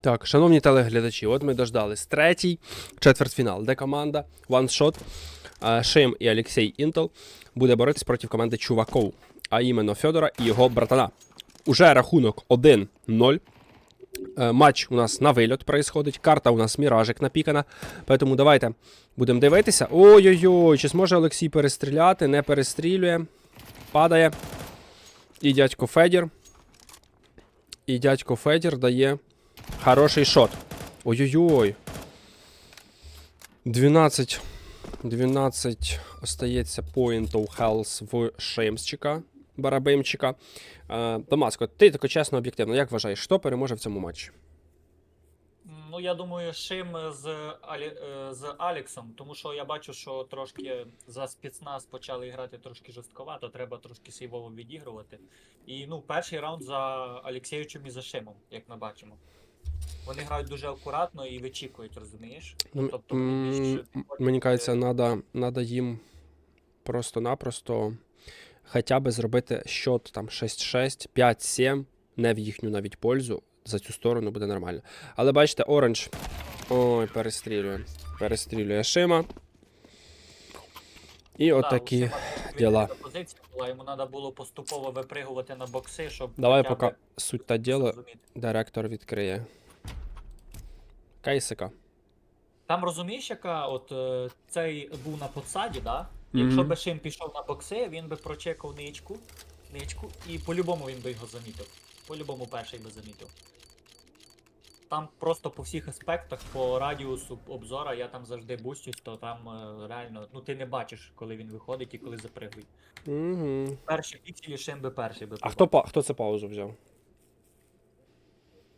Так, шановні телеглядачі, от ми дождались третій четвертьфінал, де команда OneShot, Шим і Олексій Інтел буде боротися проти команди Чуваков, а іменно Федора і його братана. Уже рахунок 1-0. Е, Матч у нас на вильот происходить. Карта у нас міражик напікана. Тому давайте будемо дивитися. Ой-ой-ой, чи зможе Олексій перестріляти? Не перестрілює. Падає. І дядько Федір. І дядько Федір дає Хороший шот. Ой-ой-ой. 12. 12 остається поінтов хелс в Шеймсчика, Барабимчика. Е, Домаско, ти тако чесно об'єктивно, як вважаєш, хто переможе в цьому матчі? Ну, я думаю, Шим з, Алі... е, з Аліксом, тому що я бачу, що трошки за спецназ почали грати трошки жорстковато, треба трошки сейвово відігрувати. І ну, перший раунд за Алексєючем і за Шимом, як ми бачимо. Вони грають дуже акуратно і вичікують, розумієш? Ну, тобто вони м, підходять, Мені кажеться, треба надо їм просто-напросто хоча б зробити щот там 6-6, 5-7, не в їхню навіть пользу. За цю сторону буде нормально. Але бачите, оранж. Ой, перестрілює. Перестрілює Шима. І отакі. Діла. позиція була, йому треба було поступово випригувати на бокси, щоб. Давай поки суть та діло, директор відкриє. Кейсика. Там розумієш, яка от е, цей був на подсаді, да? Якщо би Шим пішов на бокси, він би прочекав ничку, ничку, і по-любому він би його замітив. По-любому перший би замітив. Там просто по всіх аспектах, по радіусу обзора, я там завжди бустюсь, то там е, реально, ну ти не бачиш, коли він виходить і коли запригує. Угу. Перші пікселі Шим би перший би А хто, па- хто це паузу взяв?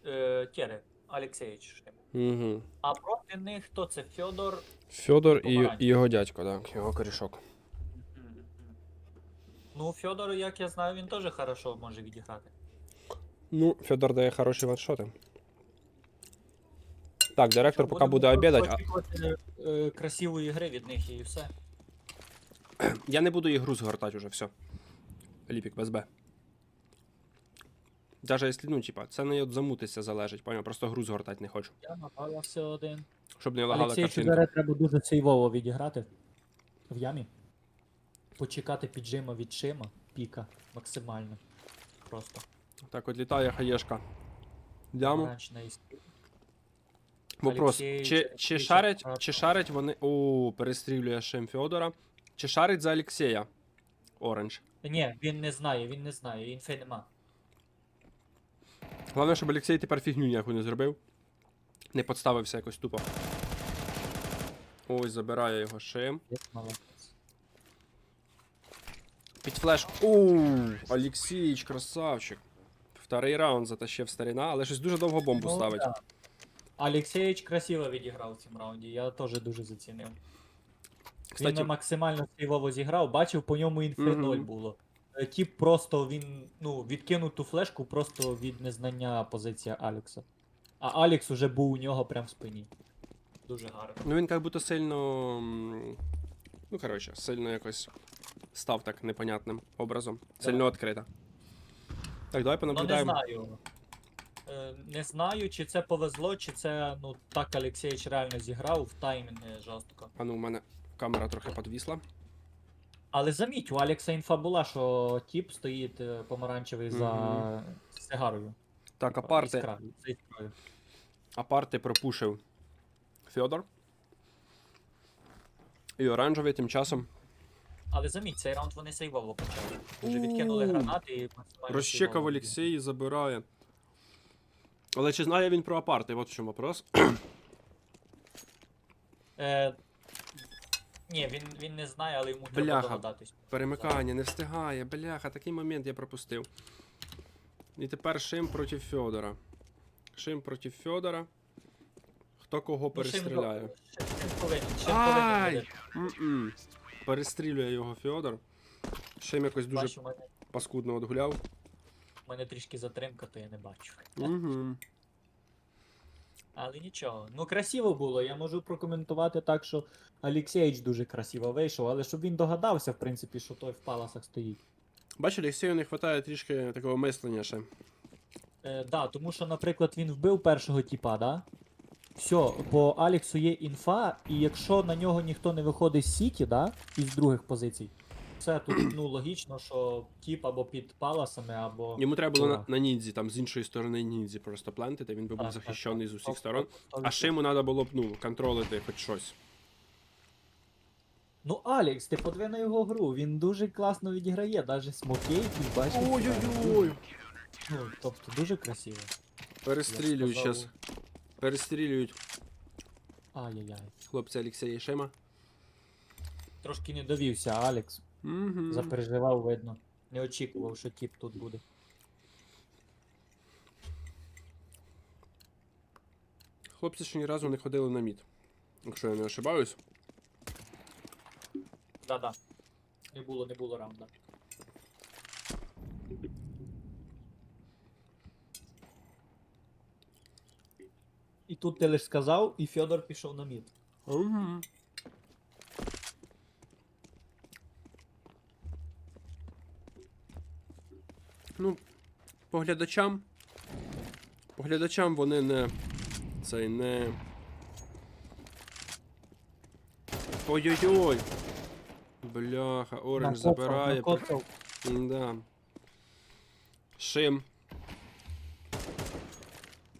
Е, Тере, Алексеєвич Шим. Угу. А проти них хто це? Фьодор. Федор і, Помаранчевий. і його дядько, так, його корішок. Ну, Фьодор, як я знаю, він теж хорошо може відіграти. Ну, Федор дає хороші ваншоти. Так, директор поки буде обідати. очікувати, е, красивої гри від них і все. Я не буду ігру згортати уже, все. Ліпік без Б. Даже якщо, ну, типа, це не от замутися залежить, поняв, просто гру згортати не хочу. Я напався один. Щоб не лагала Олексій картинка. Чудере треба дуже сейвово відіграти в ямі. Почекати піджима від Шима, піка максимально. Просто. Так, от літає хаєшка. Дяму. Помаранчна іскра. Вопрос. Чи, чи, шарять, Чер- чи шарять вони. О, перестрілює Шим Федора. Чи шарить за Олексія? Оранж. Ні, він не знає, він не знає, інфи нема. Головне, щоб Олексій тепер фігню ніяку не зробив. Не подставився якось тупо. Ой, забирає його Шим. Під флеш. Ууу, Олексійч, красавчик. Вторий раунд затащив старина, але щось дуже довго бомбу Ну, ставить. Да. Красиво відіграв в цьому раунді, я теж дуже зацінив. Кстати, Він максимально сейвово зіграв, бачив, по ньому інфи Мгм. 0 було. Е, Тіп просто він ну, відкинув ту флешку просто від незнання позиції Алекса. А Алекс уже був у нього прям в спині. Дуже гарно. ну він як будто сильно. м, Ну, коротше, сильно якось став так непонятним образом. Сильно відкрита. Так, давай Ну не понаблюдаємо. знаю. Е, Не знаю, чи це повезло, чи це ну так Олексійович реально зіграв в таймінги жорстко. А ну, у мене камера трохи підвісла. Але заміть, у Алекса інфа була, що тіп стоїть е, помаранчевий за Мгм. сигарою. Так, апарти, Іскра, за іскрою. апарти пропушив Федор. І оранжевий тим часом Але заміть, цей раунд вони сейвово почали. Вже відкинули У. гранати і максимально розчекав Олексій і забирає. Але чи знає він про апарти? От в чому вопрос. Е, ні, він, він не знає, але йому треба Бляха. догадатись. Перемикання не встигає, бляха, такий момент я пропустив. І тепер Шим проти Федора. Шим проти Федора. Хто кого Ну, Шим перестріляє? го- Шим, Шим повинен, Шим повинен Ай! буде. М-м. Перестрілює його Федор. Шим якось дуже Бачу, мене, паскудно одгуляв. У мене трішки затримка, то я не бачу. Угу. Але нічого. Ну красиво було. Я можу прокоментувати так, що Олексійович дуже красиво вийшов, але щоб він догадався, в принципі, що той в паласах стоїть. Бачиш, Олексію не вистачає трішки такого мислення ще. Е, да, тому що, наприклад, він вбив першого тіпа, да? Все, по Аліксу є інфа, і якщо на нього ніхто не виходить з Сіті, да, із других позицій, це тут ну, логічно, що тіп або під паласами, або. Йому треба було на, на ніндзі, там з іншої сторони ніндзі просто плентити, він би був Так, так, захищений з усіх сторон. А ще йому треба було б ну, контролити хоч щось. Ну, Алікс, ти подиви на його гру, він дуже класно відіграє, навіть смокейки, бачиш. Ой-ой-ой! Ну, тобто дуже красиво. Перестрілюють Я сказав. зараз. Перестрілюють Ай-яй-яй. хлопці Олексія і Шима. Трошки не довівся, Алекс. Угу. Запереживав, видно. Не очікував, що тіп тут буде. Хлопці ще ні разу не ходили на мід. Якщо я не ошибаюсь. Да-да. Не було, не було раунда. І тут ти лиш сказав, і Федор пішов на мід. Угу. Ну, по глядачам. По глядачам вони не. Цей не. Ой-ой-ой! Бляха, Оранж забирає. накоцав. Да. Шим.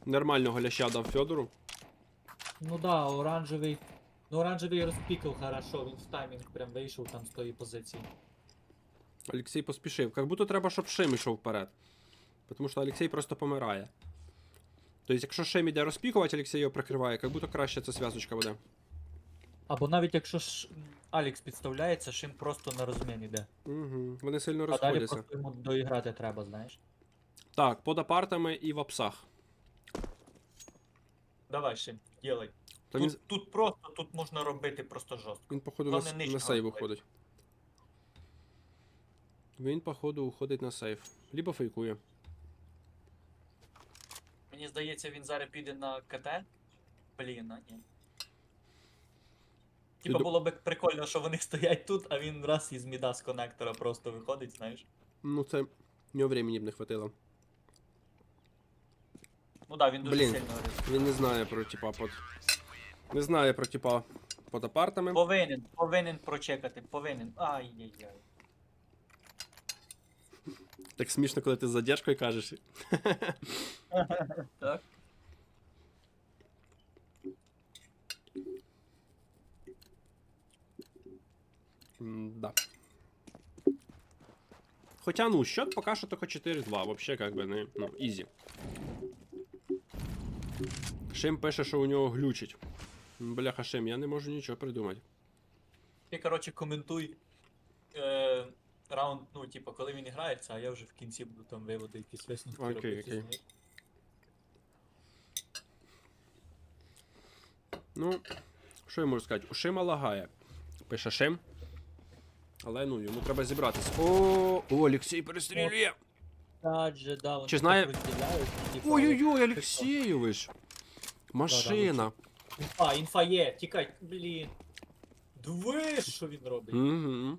Нормального ляща дав Федору. Ну да, оранжевий. Ну оранжевий розпікав хорошо, він в таймінг прям вийшов там з тої позиції. Олексій поспішив. Как будто треба, щоб Шим йшов вперед. Тому що Олексій просто помирає. Тобто, якщо Шим іде розпікувати, Олексій його прикриває, як будто краще ця зв'язочка буде. Або навіть якщо ж м, Алікс підставляється, Шим просто на розмін іде. Угу. Вони сильно А далі розходяться. просто йому доіграти треба, знаєш. Так, под апартами і в апсах. Давай, Шим, ділай. Тут, він, тут просто, тут можна робити просто жорстко. він походу на, на сейв робити. Він, походу, уходить на сейф. Либо фейкує. Мені здається, він зараз піде на КТ. Блін, а ні. Типа ду- було б прикольно, що вони стоять тут, а він раз із міда з коннектора просто виходить, знаєш. Ну, це. Нього времени б не хватило. Ну да, він дуже Блін. сильно ризикує. Він не знає про типа под. Не знає про типа под апартами. Повинен, повинен прочекати, повинен. Ай-яй-яй. Так смішно, коли ти з задержкою кажеш. Так. Да. Хоча, ну, счет поки що тільки 4-2. Вообще, как би, не, ну, ізі. Шим пише, що у нього глючить. Бляха, Шим, я не можу нічого придумати. Ти, коротше, коментуй е, раунд, ну, типа, коли він грається, а я вже в кінці буду там виводи якісь висновки Окей, робити. окей. Ну, що я можу сказати? У Шима лагає. Пише Шим. Але ну, йому треба зібратись. О, о, Олексій перестрілює! Так же, да, вони Чи так знає- розділяють, типа, Ой-ой-ой, Олексійович! Машина! Інфа, інфа є, тікай, блін. Диви, що він робить. Угу.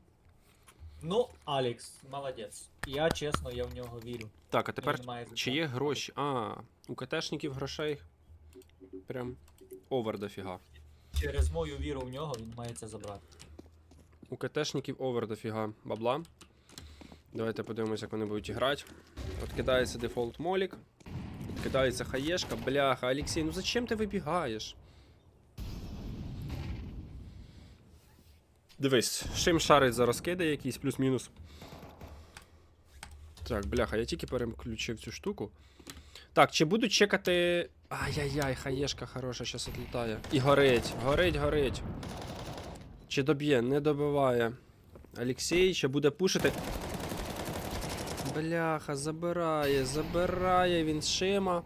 Ну, Алекс, молодець. Я чесно, я в нього вірю. Так, а тепер Він має чи є гроші? А, у КТшників грошей прям овер дофіга. Через мою віру в нього він має це забрати. У КТшників овер дофіга бабла. Давайте подивимося, як вони будуть грати. От кидається дефолт молік. Кидається хаєшка. Бляха, Олексій, ну зачем ти вибігаєш? Дивись, шим шарить за розкиди якісь, плюс-мінус. Так, бляха, я тільки переключив цю штуку. Так, чи будуть чекати. Ай-яй-яй, хаєшка хороша, щас отлітає. І горить, горить, горить. Чи доб'є? Не добиває. Олексій ще буде пушити. Бляха, забирає, забирає він Шима.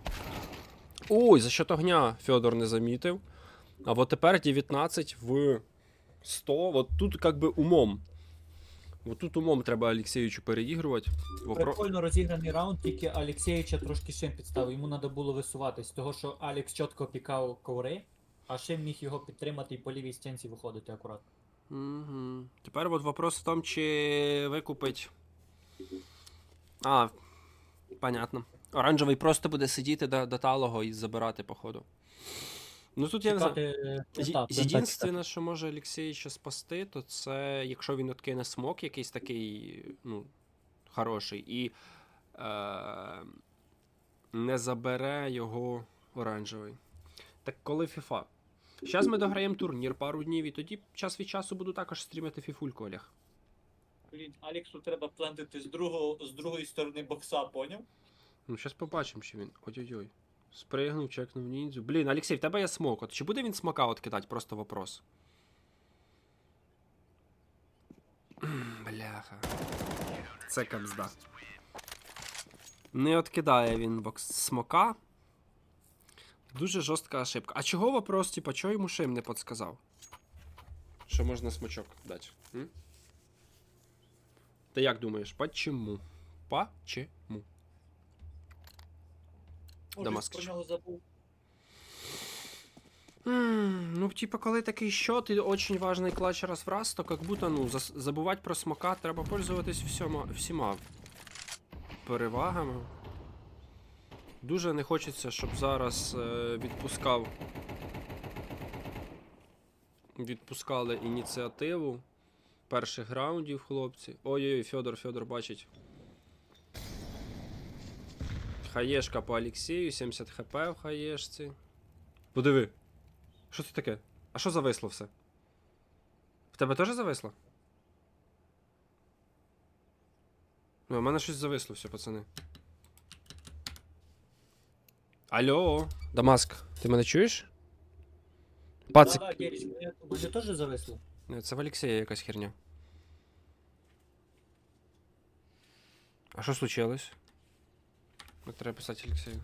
Ой, за счет огня Федор не замітив. А от тепер 19 в 100. От тут как би умом. От тут умом треба Олексійовичу переігрувати. Вопро... Прикольно розіграний раунд, тільки Алексєвича трошки Шим підставив. Йому треба було висуватись, того що Алекс чітко пікав коври, а Шим міг його підтримати і по лівій стінці виходити акуратно. Угу. Тепер от вопрос в тому, чи викупить. А, понятно. Оранжевий просто буде сидіти до, до талого і забирати, походу. Ну тут я не знаю. Є- так, Єдинственне, що може Олексійовича спасти, то це якщо він откине смок якийсь такий, ну, хороший, і е, не забере його оранжевий. Так коли FIFA? Зараз ми дограємо турнір пару днів, і тоді час від часу буду також стрімити фіфульку, Олег. Блін, Аліксу треба плентити з другого, з другої сторони бокса, поняв? Ну, зараз побачимо, чи він. Ой-ой-ой. Спригнув, чекнув ніндзю. Блін, Олексій, в тебе є смок. От чи буде він смока от кидати? Просто вопрос. Бляха. Це капзда. Не откидає він бокс смока. Дуже жорстка ошибка. А чого вопрос, типа, чого йому шим не подсказав? Що можна смочок дати? М? Ти як думаєш, почему? Почему? Може, Дамаскич. про нього забув. М, Ну, типа, коли такий счет і очень важний клатч раз в раз, то как будто, ну, забувати про смока, треба пользуватись всіма, всіма перевагами. Дуже не хочеться, щоб зараз е, відпускав. Відпускали ініціативу перших раундів, хлопці. Ой-ой, Федор, Федор бачить. Хаєшка по Алексею, 70 хп в хаєшці. Подиви. Що це таке? А що зависло все? В тебе теж зависло? Ну, у мене щось зависло все, пацани. Алло, Дамаск, ти мене чуєш? Пацик. Да, да, Геріч, мене, мене теж зависло. Ні, Це в Олексія якась херня. А що случилось? Не треба писати Олексію.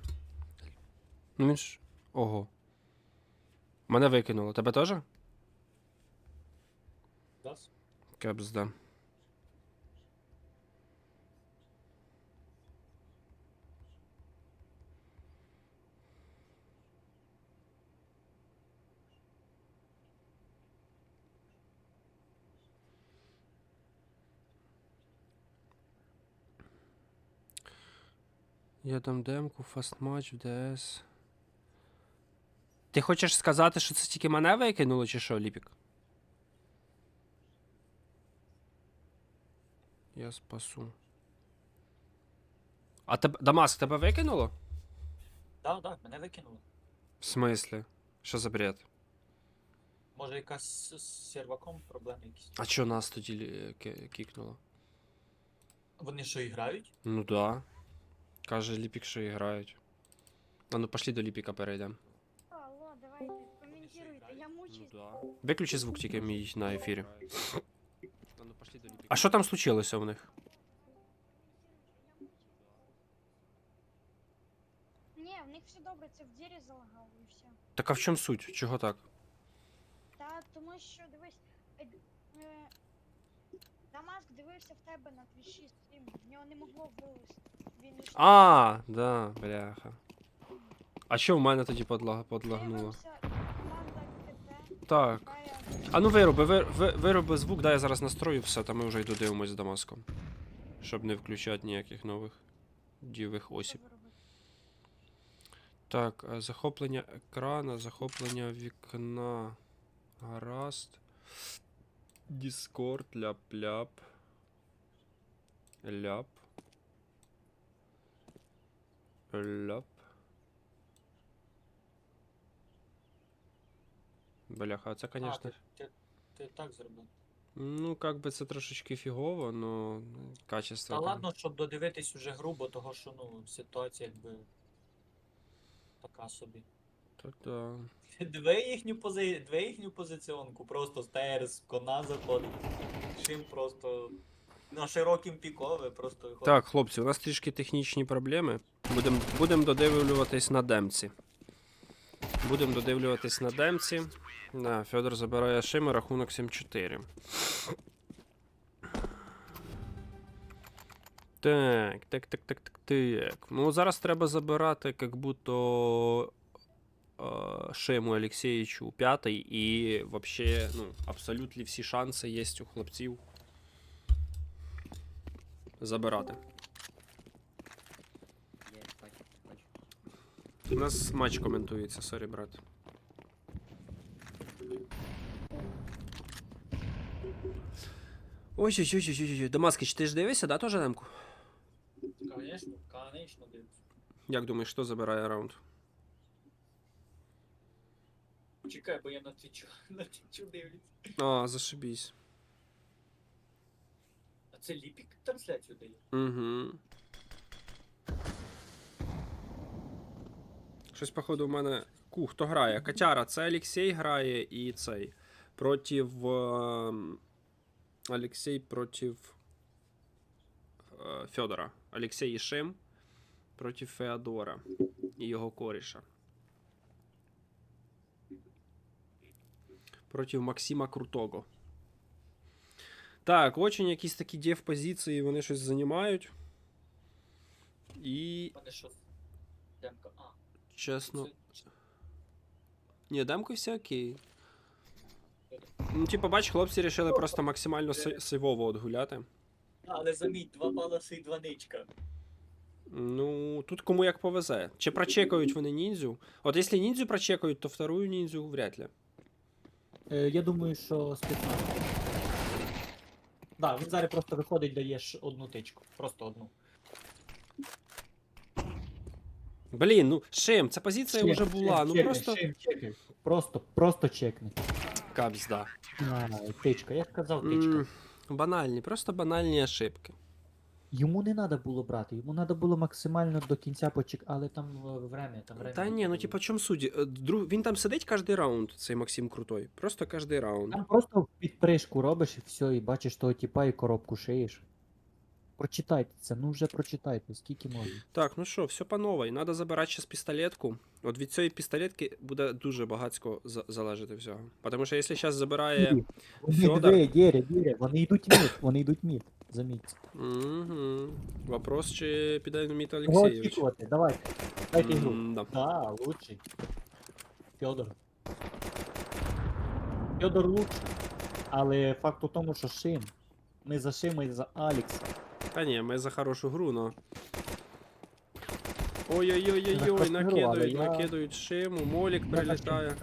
Ну він ж. Ого. Мене викинуло. Тебе теж? Да? Я дам демку, фастматч в ДС. Ти хочеш сказати, що це тільки мене викинуло, чи що, Ліпік? Я спасу. А тебе. Дамаск, тебе викинуло? Так, так, мене викинуло. В смислі? Що за бред? Може якась з з серваком проблеми якісь. А чо нас тоді кікнуло? Вони що, і грають? Ну да. Каже Ліпік, що грають. А ну пошли до Ліпіка перейдемо. Алло, давайте, комментируйте, я мучаюсь. да. Виключи звук тільки мій на ефірі. А що там случилося у них? Не, в них все добре, це в двері залагало і все. Так а в чому суть? Чого так? Та тому що дивись, е, е, Дамаск дивився в тебе на твічі стрім, в нього не могло вилізти. А, да, бляха. А що в мене тоді подлаг... подлагнуло? Так. А ну вироби, ви, ви, вироби звук, дай я зараз настрою все, та ми вже й додивимось з Дамаском. Щоб не включати ніяких нових дівих осіб. Так, е, захоплення екрана, захоплення вікна. Гаразд. Discord, ляп-ляп. Ляп. Ляп. Бляха, це, А, звісно. ти, ти, ти так зробив. Ну, как би це трошечки фігово, но качество. Та там. ладно, щоб додивитись уже грубо, того що ну, ситуація якби така собі. Та да. Две їхню пози... Две їхню позиціонку, просто стерс, кона заходить. Чим просто на широким пікове, просто виходить. Так, хлопці, у нас трішки технічні проблеми. Будемо будем додивлюватись на демці. Будемо додивлюватись на демці. Да, Федор забирає шими, рахунок 7-4. Так, так, так, так, так, так. Ну, зараз треба забирати, як будто е, Шиму Олексійовичу п'ятий, і вообще, ну, абсолютно всі шанси є у хлопців забирати. У нас матч коментується, сорі, брат. ой ой ой ой ой Дамаскич, ти ж дивишся, да, теж демку? Конечно, конечно, дивиться. Як думаєш, хто забирає раунд? Чекай, бо я на твічу, на твічу дивлюсь. А, зашибісь. Це ліпік трансляцію дає? Угу. Щось, походу, в мене. Ку, хто грає? Катяра, це Олексій грає і цей. Проти. ем, Олексій проти. е, Федора. Олексій і Шим проти Феодора і його коріша. Проти Максима Крутого. Так, очень якісь такі дев позиції, вони щось займають. І, що? Демка. А, чесно. це... Ні, демки все окей. Ну, типу, бач, хлопці рішили просто максимально си- сейвово отгуляти. Але заміть, два баласи і два ничка. Ну, тут кому як повезе. Чи прочекають вони ніндзю? От якщо ніндзю прочекають, то вторую ніндзю вряд ли. Е, я думаю, що спецназ. Да, він зараз просто виходить, даєш одну тичку. Просто одну. Блін, ну шим, ця позиція вже була. чек, Ну чекай, просто. чек, чекай. Просто, просто чекни. Капс, да. А, тичка, я ж казав тичка. М, Банальні, просто банальні ошибки. Йому не треба було брати, йому треба було максимально до кінця почекати, але там е, время, там время. Та ні, ну типа, чому суді? Е, Друг... Він там сидить кожен раунд, цей Максим Крутой. Просто кожен раунд. Там просто підпришку робиш і все, і бачиш того типа і коробку шиєш. Прочитайте це, ну вже прочитайте, скільки можна. Так, ну що, все по новій. Надо забирати зараз пістолетку. От від цієї пістолетки буде дуже багатсько за- залежати всього. Тому що якщо зараз забирає. Вони Фьодор. вони йдуть мід, вони йдуть мід. Заміть. Угу. Вопрос, чи піде на міт Кого Олексійович. очікувати? Давайте. Дайте ігру. М-да. Да, лучший. Федор. Федор лучший. Але факт у тому, що Шим. Ми за Шима і за Алекса. Та ні, ми за хорошу гру, но. Ой-ой-ой-ой-ой, хорошу гру, але накидують, я- накидують шиму, молік Я за прилітає.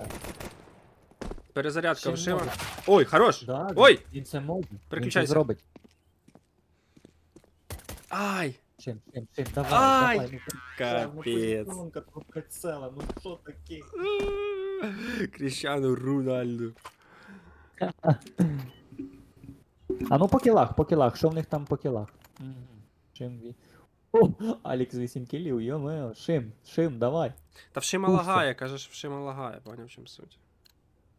Перезарядка в Шим шима. може. Ой, хорош! Да, Ой! Він, це може. Він Переключайся. це зробить. Ай! Шим, Шим, Шим, давай, Ай! давай. Ну, Капець. Ну, прицела, ну що таке? Кріщану Рунальду. А ну по кілах, по кілах, що в них там по кілах? Шим ві. О, Алекс 8 кілів, йо Шим, Шим, давай. Та в шима Пушся. лагає, кажеш, в шима лагає, поняв в чим суть.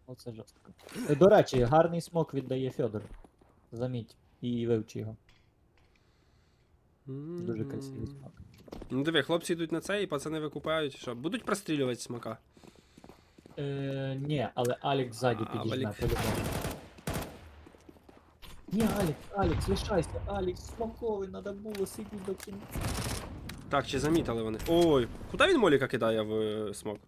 Оце жорстко. Е, До речі, гарний смок віддає Федор. Заміть. І вивчи його. Дуже красивий смок. Ну диви, хлопці йдуть на це і пацани викупають, що будуть прострілювати смака. Е, ні, але Алекс ззаді А, підіжме, Валік. по-любому. Ні, Алекс, Алекс, лишайся, Алекс, смоковий, надо було сидіти до кінця. Так, чи замітили вони? Ой, куди він моліка кидає в е, смок?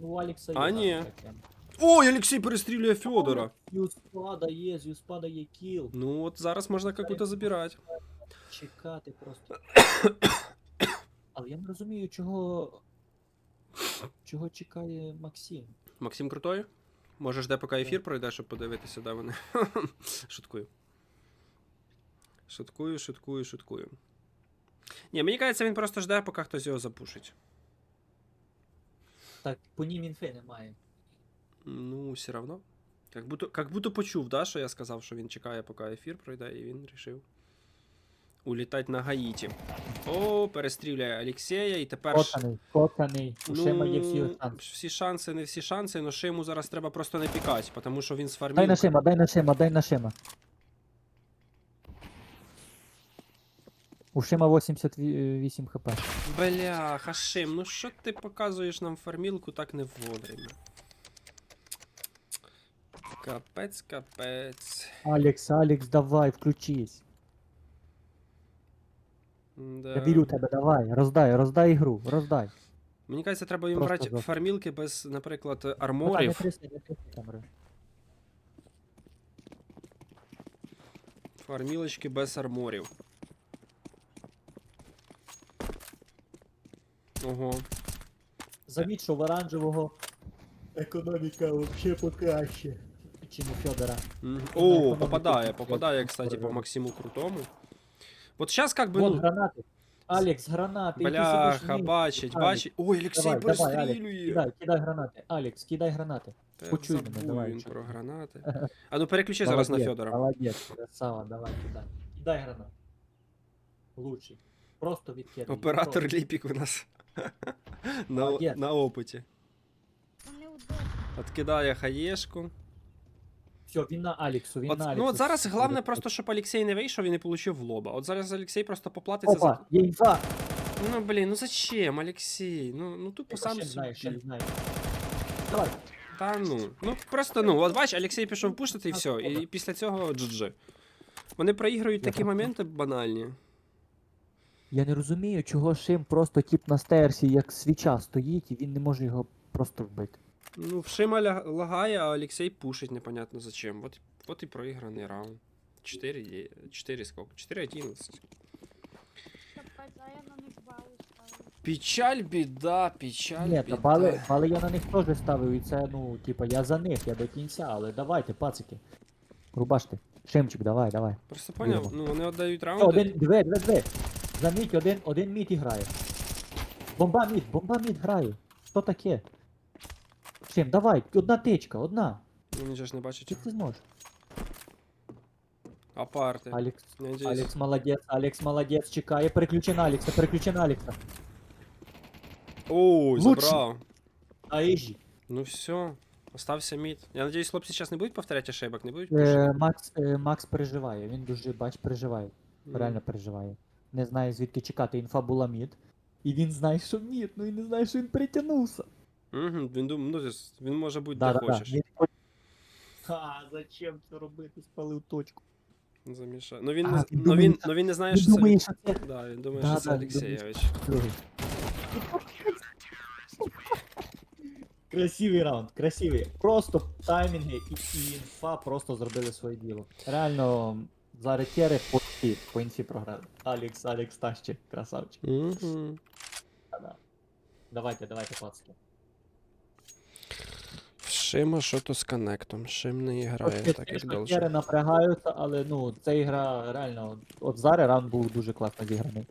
У Алекса А, є ні. таке. Ой, Олексій перестрілює Федора. Юспада є, з Юспада є кіл. Ну от зараз можна какую-то забирати. Чекати просто. Але я не розумію, чого. Чого чекає Максим. Максим крутой? Можеш де поки ефір пройде, щоб подивитися, де вони. Шуткую. Шуткую, шуткую, шуткую. Ні, мені кажеться, він просто жде, поки хтось його запушить. Так, по нім інфи немає. Ну, все равно. Как будто, как будто почув, да, що я сказав, що він чекає, поки ефір пройде, і він рішив улітати на Гаїті. О, перестріляє Олексія, і тепер. ж- Коканий, коканий. У Шима є всі Ну, шанси. всі шанси, не всі шанси, але Шиму зараз треба просто не пікати, тому що він з Дай на. Шима, дай на Шима, дай на Шима. У Шима 88 хп. Бляха, Шим, ну що ти показуєш нам фармілку так не вовремя? Капець, капець. Алекс, Алекс, давай, включись. Да. Я вірю в тебе, давай, роздай, роздай ігру, роздай. Мені кажеться, треба їм Просто брати жорстко. фармілки без, наприклад, Ну, не арморів. не камери. Фармілочки без арморів. Ого. Заміть, що в оранжевого економіка взагалі покраще, чим у Федора. На О, попадає, попадає, кстати, по. Максиму Крутому. Вот сейчас как бы, Вон ну, гранати. Алекс, гранати. і ти сидиш бляха, ні. бачить, Алекс, бачить. Ой, Олексій Давай, давай, Алекс, прострілює. кидай, кидай гранати. Алекс, кидай гранати. Та почуй мене, забув давай, він що про ти. гранати. А ну переключи зараз на Молодець, Федора. Молодець, красава, давай, кидай. Кидай гранату. Лучший. Просто відкидай. Оператор Ліпік у нас на, Молодець. на опиті. Ну неудобно. Откидає хаєшку. Все, він на Алексу, він От, на ну от зараз головне просто, щоб Олексій не вийшов і не получив в лоба. От зараз Олексій просто поплатиться Опа, за. є інфа. Ну блін, ну зачем, Олексій? Ну, ну тупо сам Ще знаю, ще собі. знаю. Давай. Та ну. Ну просто ну, от бач, Олексій пішов пушити і все. І після цього GG. Вони проіграють такі моменти банальні. Я не розумію, чого Шим просто тип на стейрсі, як свіча стоїть, і він не може його просто вбити. Ну, в Шима лагає, а Олексій пушить непонятно зачем. Вот, вот і проіграний раунд. 4, 4 сколько? 4-11. Капець, а я на них бали ставлю. Печаль, біда, печаль, Ні, та біда. бали, бали я на них теж ставив, і це, ну, типа, я за них, я до кінця, але давайте, пацики. Рубаште. Шимчик, давай, давай. Просто поняв, Вірно. ну вони віддають Все, раунди. один, диви, диви, диви. Заміть, один, один мід грає. Бомба мід, бомба мід грає. Що таке? Шим, давай, одна тичка, одна. Ну, він же ж не бачить. Чи ти зможеш? Апарти. Алекс, Я надіюсь. Алекс молодець, Алекс молодець, чекає, переключи на Алекса, переключи на Алекса. Оу, Лучше. забрав. А Ежі. Ну все. Остався мід. Я надіюсь, хлопці зараз не будуть повторяти ошибок, не будуть пушити? Е, Макс, е, Макс переживає, він дуже, бач, переживає. Ну, Реально переживає. Не знає звідки чекати, інфа була мід. І він знає, що мід, ну і не знає, що він притягнувся. Мгм, він дум... ну, він може бути Да, де да, да. хочеш. Він хоч- зачем це робити? Спалив точку. Заміша. Ну він, А, не... ну, він... ну він не знає, Він що це. думає, що це Да, він думає, Да, що це Олексійович. Красивий раунд, красивий. Просто таймінги і, і інфа просто зробили своє діло. Реально, зараз тєри по інфі, по інфі програли. Алекс, Алекс Тащи, красавчик. Мгм. Да-да. Давайте, давайте, пацки. Шима що то з коннектом. Шим не грає так, як должен. напрягаються, але ну, ця ігра реально. От зараз раунд був дуже класно зіграний.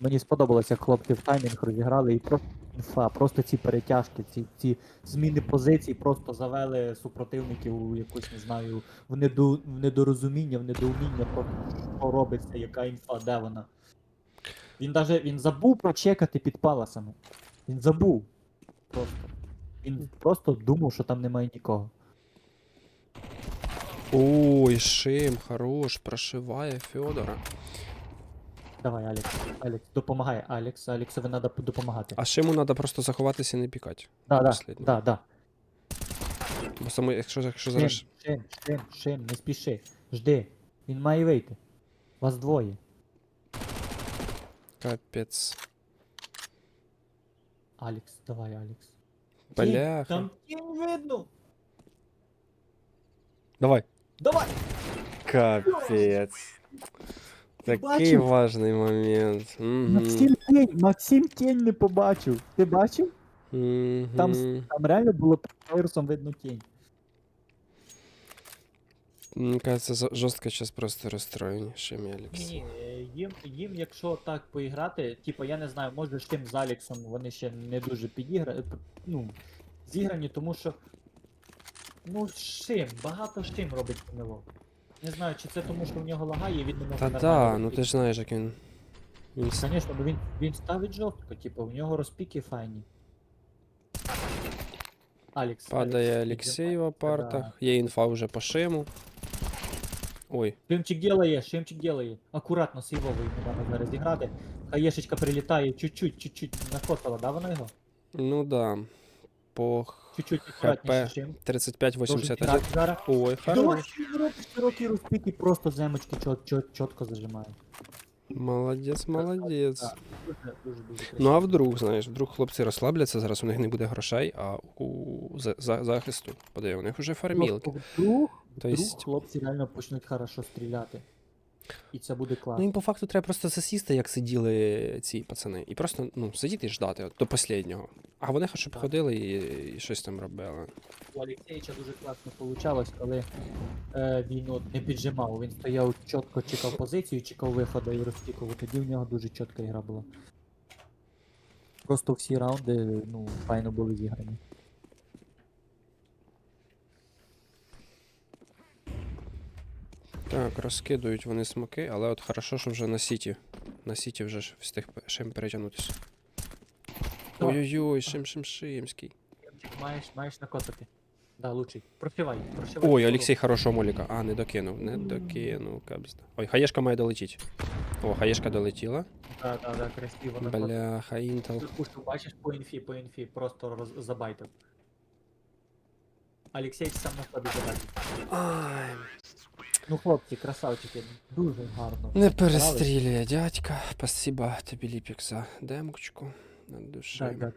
Мені сподобалося, як хлопці в таймінг розіграли і просто інфа, просто ці перетяжки, ці, ці зміни позицій просто завели супротивників у якусь, не знаю, в, неду, в недорозуміння, в недоуміння, про що робиться, яка інфа, де вона. Він даже він забув прочекати під паласами. Він забув. Просто. Він просто думав, що там немає нікого. Ой, Шим, хорош, прошиває Федора. Давай, Алекс. Алекс, допомагай. Алекс, Алексові треба допомагати. А Шиму треба просто заховатися і не пікати. Да, да, да, да. Бо саме, якщо, якщо Шим, зараз. шим, шим, шим, не спіши. Жди. Він має вийти. Вас двоє. Капець. Алекс, давай, Алекс. Бляха. Там тінь видно. Давай. Давай! Капець. Такий Бачив? важний момент. Максим тінь, Максим тінь не побачив. Ти бачив? Там, с- там реально було під вирусом видно тінь. Мені кажется, жорстко зараз просто розстроєні Шим і Алекс. Ні, їм, їм, якщо так поіграти, типу, я не знаю, може ж тим з Алексом вони ще не дуже підіграні, ну, зіграні, тому що. Ну, шим, багато шим робить помилок. Не знаю, чи це тому, що в нього лагає, і він не може Та нормально да, ну ти ж знаєш, як він. Він с- Звісно, бо він, він ставить жорстко, типу, в нього розпіки файні. Алекс. падає Алекс, Олексій в апартах. Є інфа вже по Шиму. Ой, Шимчик делає, Шимчик делає. Акуратно, сейвовий не треба зараз зіграти. Хаєшечка прилітає, чуть-чуть, чуть-чуть накотала, да, вона його? ну да. По Чуть-чуть ХП акуратніше, Шим. 35-81. грати зараз. Ой, хорошо. хорош. він робить широкий розпік просто земочки чот, чот, чітко зажимає. Молодець, молодець. Ну а вдруг, знаєш, вдруг хлопці розслабляться, зараз у них не буде грошей, а у за, за, захисту. Подай, у них уже фармілки. Просто Вдруг, вдруг есть- хлопці реально почнуть хорошо стріляти. І це буде Ну класно. їм по факту треба просто засісти, як сиділи ці пацани. І просто ну, сидіти і ждати от, до останнього. А вони хоча б Так. ходили і, і щось там робили. У Олексійча дуже класно вийшло, коли е, він от не піджимав. Він стояв чітко, чекав позицію, чекав виходу і розтікував. Тоді в нього дуже чітка гра була. Просто всі раунди ну, файно були зіграні. Так, розкидують вони смоки, але от хорошо, що вже на сіті. На сіті вже ж встиг шим перетягнутися. Ой-ой-ой, шим шим шимський. Маєш, маєш накосити. Да, лучший. Прошивай, прошивай. Ой, Олексій хорошого моліка. А, не докинув, не докинув, кабзда. Ой, хаєшка має долетіти. О, хаєшка долетіла. Так, так, так, красиво. накосив. Бляха, інтел. Пушку бачиш по інфі, по інфі, просто роз... забайтив. Олексій сам на собі забайтив. Ай, Ну, хлопці, красавчики, дуже гарно. не перестрілює, дядька. Спасибо тобі, Ліпік, за демочку. На душі. Так, так.